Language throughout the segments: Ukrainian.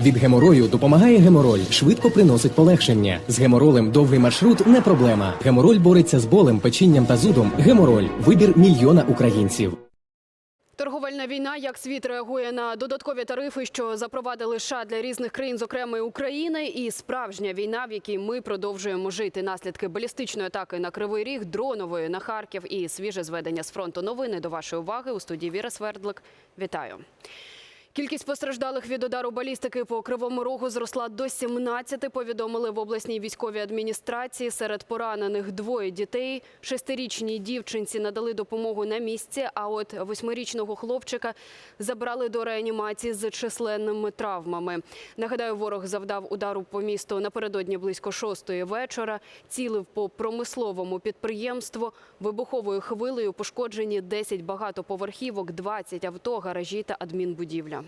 Від геморою допомагає гемороль, швидко приносить полегшення. З геморолем довгий маршрут не проблема. Гемороль бореться з болем, печінням та зудом. Гемороль вибір мільйона українців. Торговельна війна, як світ реагує на додаткові тарифи, що запровадили США для різних країн, зокрема і України, і справжня війна, в якій ми продовжуємо жити. Наслідки балістичної атаки на Кривий Ріг, дронової на Харків і свіже зведення з фронту. Новини до вашої уваги у студії Віра Свердлик. Вітаю. Кількість постраждалих від удару балістики по Кривому Рогу зросла до 17, повідомили в обласній військовій адміністрації. Серед поранених двоє дітей. Шестирічній дівчинці надали допомогу на місці, а от восьмирічного хлопчика забрали до реанімації з численними травмами. Нагадаю, ворог завдав удару по місту напередодні близько шостої вечора. Цілив по промисловому підприємству. Вибуховою хвилею пошкоджені 10 багатоповерхівок, 20 авто, гаражі та адмінбудівля.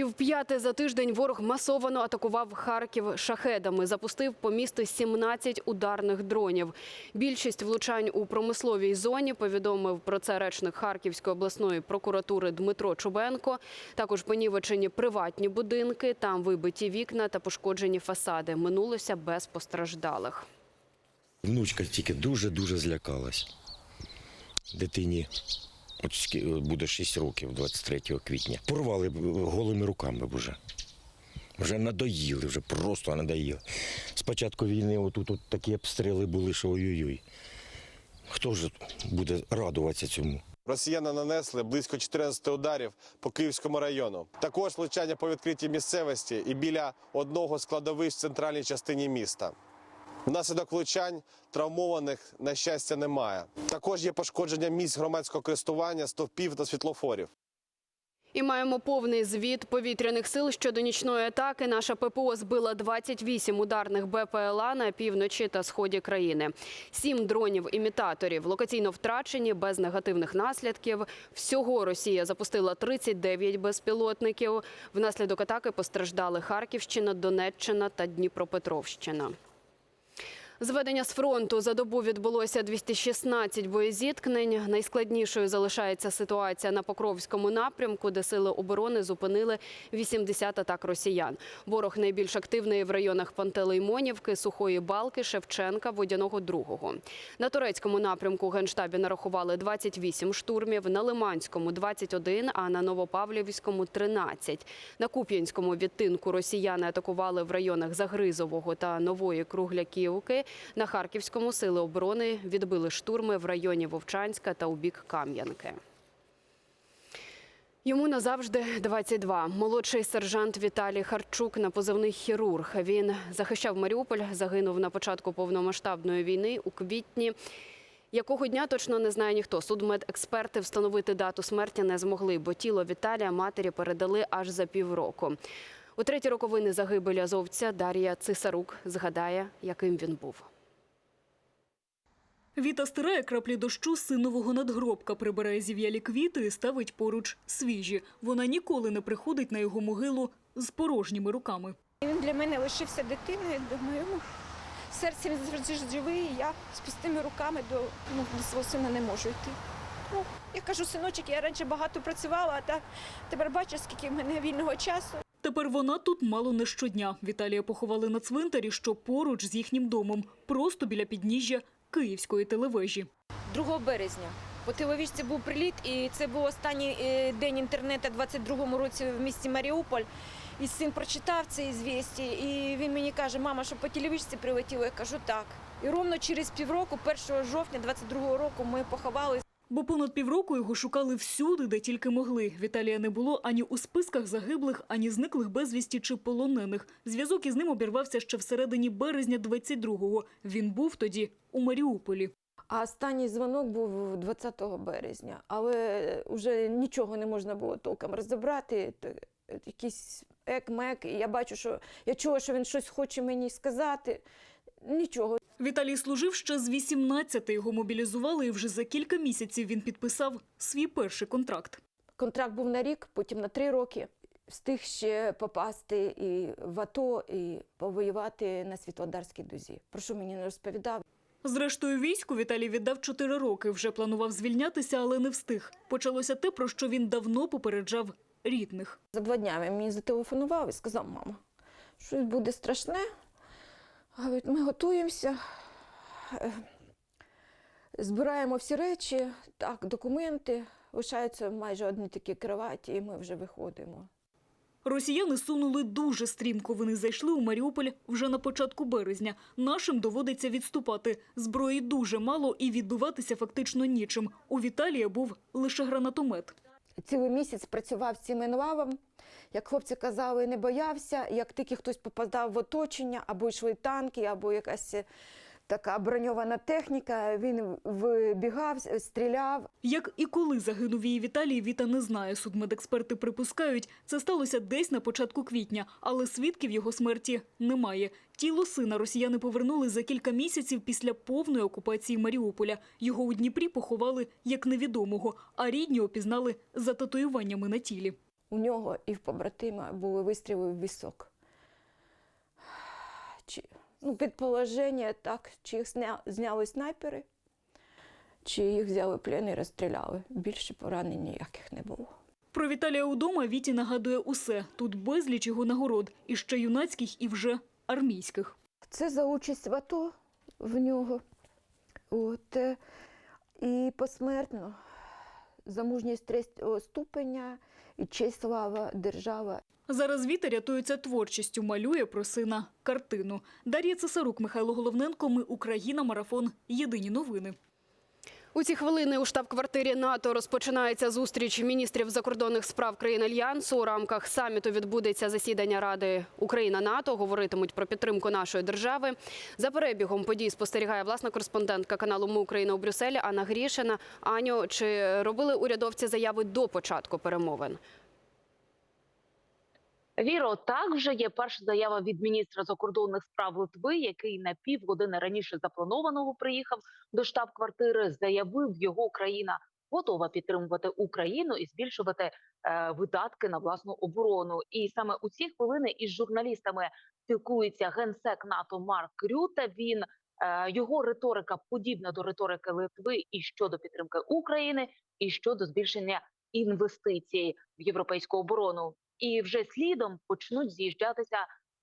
І вп'яте за тиждень ворог масовано атакував Харків шахедами. Запустив по місту 17 ударних дронів. Більшість влучань у промисловій зоні повідомив про це речник Харківської обласної прокуратури Дмитро Чубенко. Також понівечені приватні будинки, там вибиті вікна та пошкоджені фасади. Минулося без постраждалих. Внучка тільки дуже-дуже злякалась. Дитині от буде 6 років, 23 квітня. Порвали голими руками б уже. Вже надоїли, вже просто надоїли. З початку війни отут от такі обстріли були, що ой-ой-ой. Хто ж буде радуватися цьому? Росіяни нанесли близько 14 ударів по Київському району. Також влучання по відкритій місцевості і біля одного з кладовищ в центральній частині міста. Внаслідок влучань травмованих, на щастя, немає. Також є пошкодження місць громадського користування, стовпів та світлофорів. І маємо повний звіт повітряних сил щодо нічної атаки. Наша ППО збила 28 ударних БПЛА на півночі та сході країни. Сім дронів-імітаторів локаційно втрачені без негативних наслідків. Всього Росія запустила 39 безпілотників. Внаслідок атаки постраждали Харківщина, Донеччина та Дніпропетровщина. Зведення з фронту за добу відбулося 216 боєзіткнень. Найскладнішою залишається ситуація на Покровському напрямку, де сили оборони зупинили 80 атак росіян. Ворог найбільш активний в районах Пантелеймонівки, Сухої Балки, Шевченка, Водяного Другого. На турецькому напрямку генштабі нарахували 28 штурмів, на Лиманському 21, а на Новопавлівському 13. На Куп'янському відтинку росіяни атакували в районах Загризового та Нової Кругляківки. На Харківському сили оборони відбили штурми в районі Вовчанська та у бік Кам'янки. Йому назавжди 22. Молодший сержант Віталій Харчук на позивний хірург. Він захищав Маріуполь, загинув на початку повномасштабної війни у квітні. Якого дня точно не знає ніхто. Судмедексперти встановити дату смерті не змогли, бо тіло Віталія матері передали аж за півроку. У треті роковини загибелі азовця Дар'я Цисарук згадає, яким він був. Віта стирає краплі дощу з синового надгробка, прибирає зів'ялі квіти і ставить поруч свіжі. Вона ніколи не приходить на його могилу з порожніми руками. Він для мене лишився дитиною, думаю, серцем завжди живий, і я з пустими руками до, ну, до свого сина не можу йти. Ну, я кажу, синочок, я раніше багато працювала, а та тепер бачиш, скільки в мене вільного часу. Тепер вона тут мало не щодня. Віталія поховали на цвинтарі, що поруч з їхнім домом, просто біля підніжжя Київської телевежі. 2 березня. По телевізці був приліт, і це був останній е, день інтернету 22-му році в місті Маріуполь. І син прочитав це звісті, і він мені каже, мама, що по телевізці прилетіло. Я кажу, так. І ровно через півроку, 1 жовтня 22-го року, ми поховали Бо понад півроку його шукали всюди, де тільки могли. Віталія не було ані у списках загиблих, ані зниклих безвісті чи полонених. Зв'язок із ним обірвався ще всередині березня 22-го. Він був тоді у Маріуполі. А останній дзвонок був 20 березня, але вже нічого не можна було толком розібрати. Якийсь ек-мек, і я бачу, що я чула, що він щось хоче мені сказати. Нічого. Віталій служив ще з 18 Його мобілізували, і вже за кілька місяців він підписав свій перший контракт. Контракт був на рік, потім на три роки. Встиг ще попасти і в АТО, і повоювати на Світлодарській дузі. Про що мені не розповідав. Зрештою, війську Віталій віддав 4 роки. Вже планував звільнятися, але не встиг. Почалося те, про що він давно попереджав рідних. За два дня він мені зателефонував і сказав, мама, щось буде страшне. Говорить, ми готуємося, е, збираємо всі речі, так, документи. Лишаються майже одні такі кроваті, і ми вже виходимо. Росіяни сунули дуже стрімко. Вони зайшли у Маріуполь вже на початку березня. Нашим доводиться відступати. Зброї дуже мало і відбиватися фактично нічим. У Віталія був лише гранатомет. Цілий місяць працював цим енлавом. Як хлопці казали, не боявся. Як тільки хтось попадав в оточення, або йшли танки, або якась е, така броньована техніка, він вибігав, стріляв. Як і коли загинув її Віталій, Віта не знає. Судмедексперти припускають, це сталося десь на початку квітня, але свідків його смерті немає. Тіло сина росіяни повернули за кілька місяців після повної окупації Маріуполя. Його у Дніпрі поховали як невідомого, а рідні опізнали за татуюваннями на тілі. У нього і в побратима були вистріли в вісок. Ну, предположення так, чи їх зня, зняли снайпери, чи їх взяли плен і розстріляли. Більше поранень ніяких не було. Про Віталія удома Віті нагадує усе. Тут безліч його нагород, і ще юнацьких, і вже армійських. Це за участь в АТО в нього. От, е, і посмертно за мужність третього ступеня і честь, слава, держава. Зараз Віта рятується творчістю, малює про сина картину. Дар'я Цесарук, Михайло Головненко. Ми Україна. Марафон. Єдині новини. У ці хвилини у штаб-квартирі НАТО розпочинається зустріч міністрів закордонних справ країн альянсу. У рамках саміту відбудеться засідання Ради Україна-НАТО. Говоритимуть про підтримку нашої держави. За перебігом подій спостерігає власна кореспондентка каналу Ми Україна у Брюсселі Анна Грішина. Аню, чи робили урядовці заяви до початку перемовин? Віро, так вже є перша заява від міністра закордонних справ Литви, який на півгодини раніше запланованого приїхав до штаб-квартири. Заявив, його країна готова підтримувати Україну і збільшувати е, видатки на власну оборону. І саме у ці хвилини із журналістами спілкується генсек НАТО Марк Рюте. Він е, його риторика подібна до риторики Литви і щодо підтримки України, і щодо збільшення інвестицій в європейську оборону. І вже слідом почнуть з'їжджатися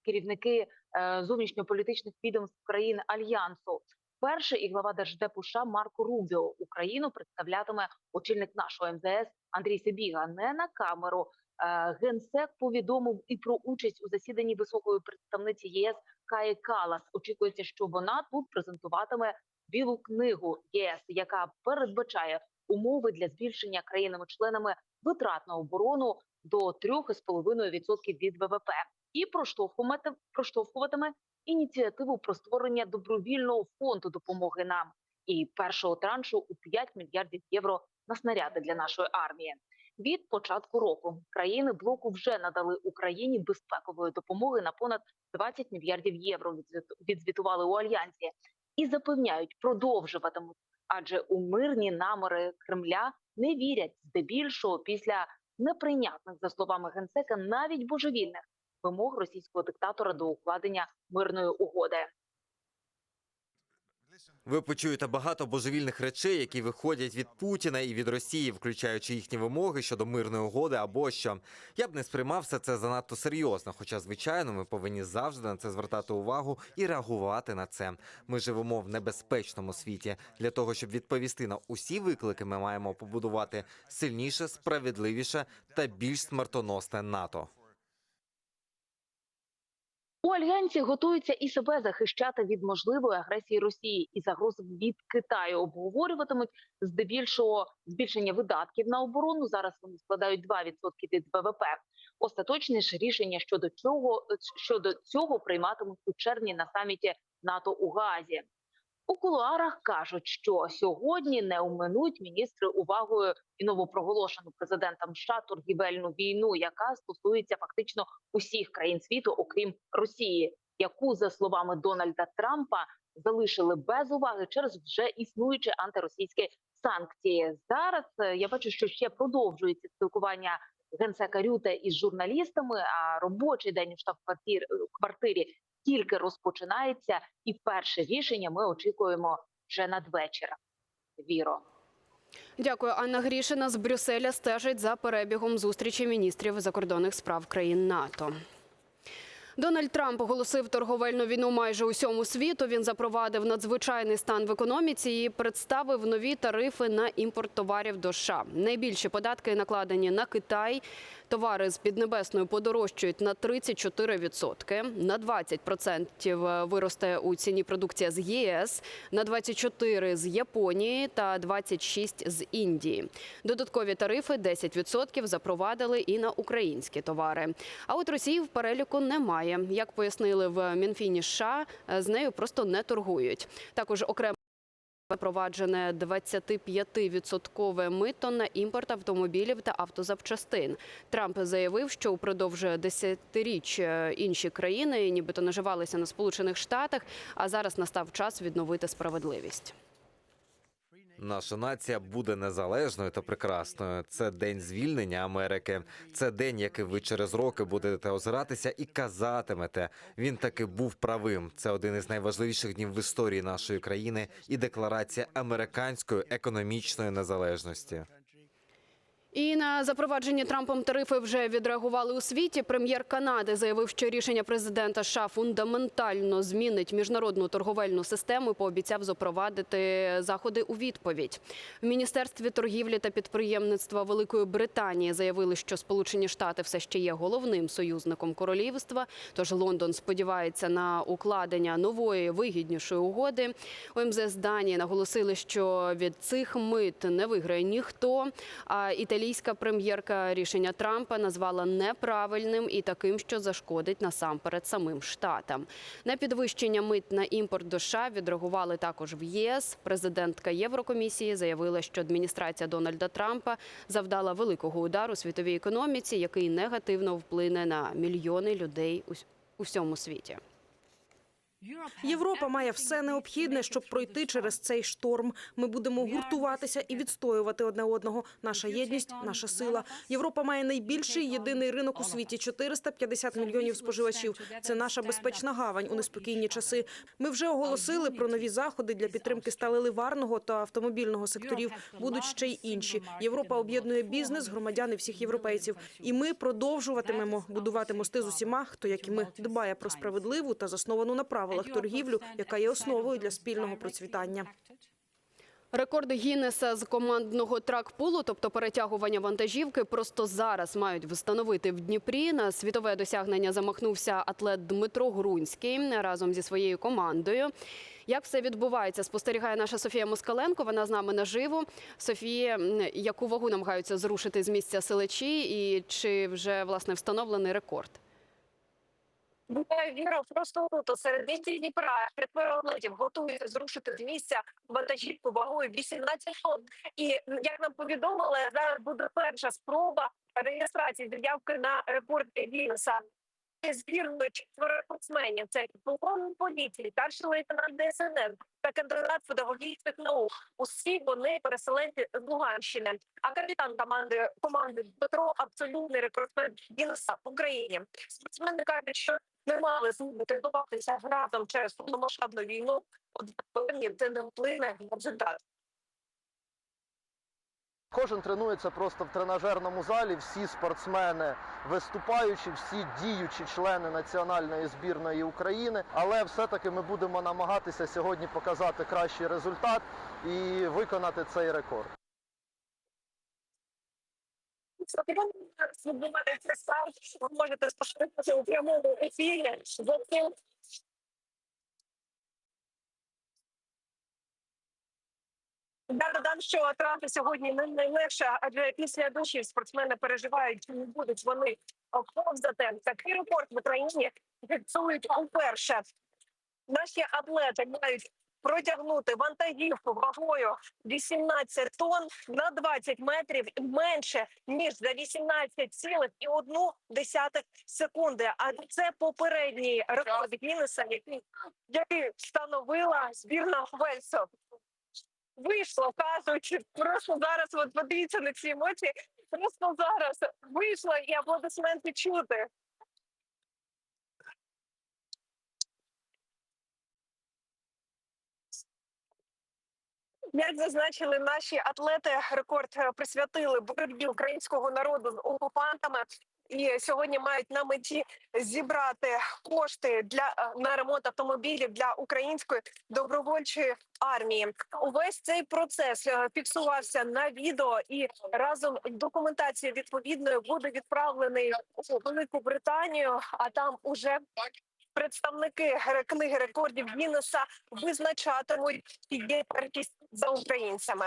керівники е, зовнішньополітичних відомств країн альянсу. Перший і глава держдепу США Марко Рубіо Україну представлятиме очільник нашого МЗС Андрій Сибіга. Не на камеру Е, генсек повідомив і про участь у засіданні високої представниці ЄС Каї Калас. Очікується, що вона тут презентуватиме білу книгу ЄС, яка передбачає умови для збільшення країнами-членами витрат на оборону до 3,5% від ВВП і проштовхуватиме, проштовхуватиме ініціативу про створення добровільного фонду допомоги нам і першого траншу у 5 мільярдів євро на снаряди для нашої армії. Від початку року країни блоку вже надали Україні безпекової допомоги на понад 20 мільярдів євро. відзвіту- Відзвітували у альянсі і запевняють, продовжуватимуть, адже у мирні наміри Кремля не вірять здебільшого після неприйнятних, за словами генсека, навіть божевільних вимог російського диктатора до укладення мирної угоди. Ви почуєте багато божевільних речей, які виходять від Путіна і від Росії, включаючи їхні вимоги щодо мирної угоди або що. Я б не сприймав все це занадто серйозно. Хоча, звичайно, ми повинні завжди на це звертати увагу і реагувати на це. Ми живемо в небезпечному світі. Для того щоб відповісти на усі виклики, ми маємо побудувати сильніше, справедливіше та більш смертоносне НАТО. У альянсі готуються і себе захищати від можливої агресії Росії і загроз від Китаю. Обговорюватимуть здебільшого збільшення видатків на оборону. Зараз вони складають 2% від ВВП. Остаточне ж рішення щодо чого щодо цього прийматимуть у червні на саміті НАТО у Гаазі. У кулуарах кажуть, що сьогодні не оминуть міністри увагою і новопроголошену президентом США торгівельну війну, яка стосується фактично усіх країн світу, окрім Росії, яку за словами Дональда Трампа залишили без уваги через вже існуючі антиросійські санкції. Зараз е, я бачу, що ще продовжується спілкування генсека Рюте із журналістами. А робочий день у штаб-квартирі квартирі тільки розпочинається, і перше рішення ми очікуємо вже надвечір. Віро. Дякую, Анна Грішина з Брюсселя стежить за перебігом зустрічі міністрів закордонних справ країн НАТО. Дональд Трамп оголосив торговельну війну майже усьому світу. Він запровадив надзвичайний стан в економіці і представив нові тарифи на імпорт товарів до США. Найбільші податки накладені на Китай. Товари з Піднебесною подорожчають на 34%, на 20% виросте у ціні продукція з ЄС, на 24% з Японії та 26% з Індії. Додаткові тарифи 10% запровадили і на українські товари. А от Росії в переліку немає. Як пояснили в Мінфіні США, з нею просто не торгують. Також окремо Запроваджене 25-відсоткове мито на імпорт автомобілів та автозапчастин. Трамп заявив, що упродовж десятиріч е, інші країни нібито наживалися на Сполучених Штатах, а зараз настав час відновити справедливість. Наша нація буде незалежною та прекрасною. Це день звільнення Америки. Це день, який ви через роки будете озиратися і казатимете. Він таки був правим. Це один із найважливіших днів в історії нашої країни і декларація американської економічної незалежності. І на запроваджені Трампом тарифи вже відреагували у світі. Прем'єр Канади заявив, що рішення президента США фундаментально змінить міжнародну торговельну систему. Пообіцяв запровадити заходи у відповідь. В міністерстві торгівлі та підприємництва Великої Британії заявили, що Сполучені Штати все ще є головним союзником королівства. Тож Лондон сподівається на укладення нової вигіднішої угоди. У МЗС Данії наголосили, що від цих мит не виграє ніхто. А італійська прем'єрка рішення Трампа назвала неправильним і таким, що зашкодить насамперед самим штатам. На підвищення мит на імпорт до США відреагували також в ЄС. Президентка Єврокомісії заявила, що адміністрація Дональда Трампа завдала великого удару світовій економіці, який негативно вплине на мільйони людей у всьому світі. Європа має все необхідне, щоб пройти через цей шторм. Ми будемо гуртуватися і відстоювати одне одного. Наша єдність, наша сила. Європа має найбільший єдиний ринок у світі 450 мільйонів споживачів. Це наша безпечна гавань у неспокійні часи. Ми вже оголосили про нові заходи для підтримки сталеливарного та автомобільного секторів. Будуть ще й інші. Європа об'єднує бізнес, громадян всіх європейців. І ми продовжуватимемо будувати мости з усіма, хто як і ми дбає про справедливу та засновану на правилах торгівлю, яка є основою для спільного процвітання. Рекорди Гіннеса з командного тракпулу, тобто перетягування вантажівки, просто зараз мають встановити в Дніпрі. На світове досягнення замахнувся атлет Дмитро Грунський разом зі своєю командою. Як все відбувається, спостерігає наша Софія Москаленко. Вона з нами наживо. Софія, яку вагу намагаються зрушити з місця селечі, і чи вже власне встановлений рекорд? Вітаю, Віра, просто тут серед місті Дніпра підпорядників готуються зрушити з місця вантажівку вагою 18 тонн. І як нам повідомили, зараз буде перша спроба реєстрації заявки на рекорд Гіннеса. Збірної четверо це полковник поліції, старший лейтенант ДСНР та кандидат педагогічних наук. Усі вони переселенці з Луганщини. А капітан команди команди Дмитро абсолютний рекордсмен Гіннеса в Україні. Спортсмени кажуть, що не мали змоги готуватися разом через повномасштабну війну. Певні це не вплине на результат. Кожен тренується просто в тренажерному залі. Всі спортсмени виступаючі, всі діючі члени національної збірної України. Але все-таки ми будемо намагатися сьогодні показати кращий результат і виконати цей рекорд. Ви можете спостерігати у прямому ефірі за цим. Я додам, що трапи сьогодні не найлегше, адже після дощів спортсмени переживають, чи не будуть вони повзати. Такий рекорд в Україні фіксують уперше. Наші атлети мають протягнути вантажівку вагою 18 тонн на 20 метрів менше ніж за 18,1 секунди. А це попередній рекорд Гіннеса, який, встановила збірна Вельсу. Вийшло, кажуть, просто зараз от подивіться на ці емоції. Просто зараз вийшло і аплодисменти чути. Як зазначили наші атлети, рекорд е, присвятили боротьбі українського народу з окупантами. І сьогодні мають на меті зібрати кошти для е, на ремонт автомобілів для української добровольчої армії. Увесь цей процес е, фіксувався на відео, і разом з документацією відповідною буде відправлений у Велику Британію. А там уже представники книги рекордів Гіннеса визначатимуть є кількість за українцями.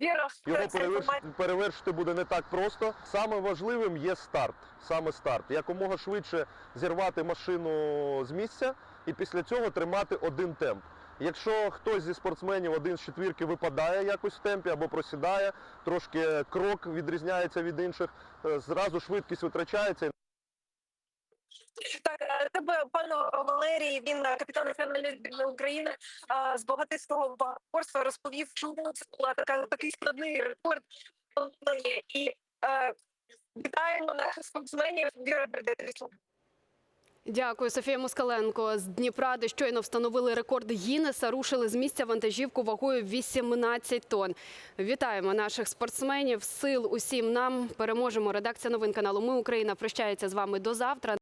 Віра, Його переверш... перевершити буде не так просто. Саме важливим є старт. Саме старт. Якомога швидше зірвати машину з місця і після цього тримати один темп. Якщо хтось зі спортсменів один з четвірки випадає якось в темпі або просідає, трошки крок відрізняється від інших, е, зразу швидкість витрачається. Так, е, тебе, пане Валерій, він е, капітан національної збірної України а, з богатирського багатства розповів, чому це була така такий складний рекорд. І е, вітаємо наших спортсменів. Віра. Дякую, Софія Москаленко. З Дніпра, де щойно встановили рекорд Гіннеса, рушили з місця вантажівку вагою 18 тонн. Вітаємо наших спортсменів. Сил усім нам переможемо. Редакція новин каналу Ми Україна прощається з вами до завтра.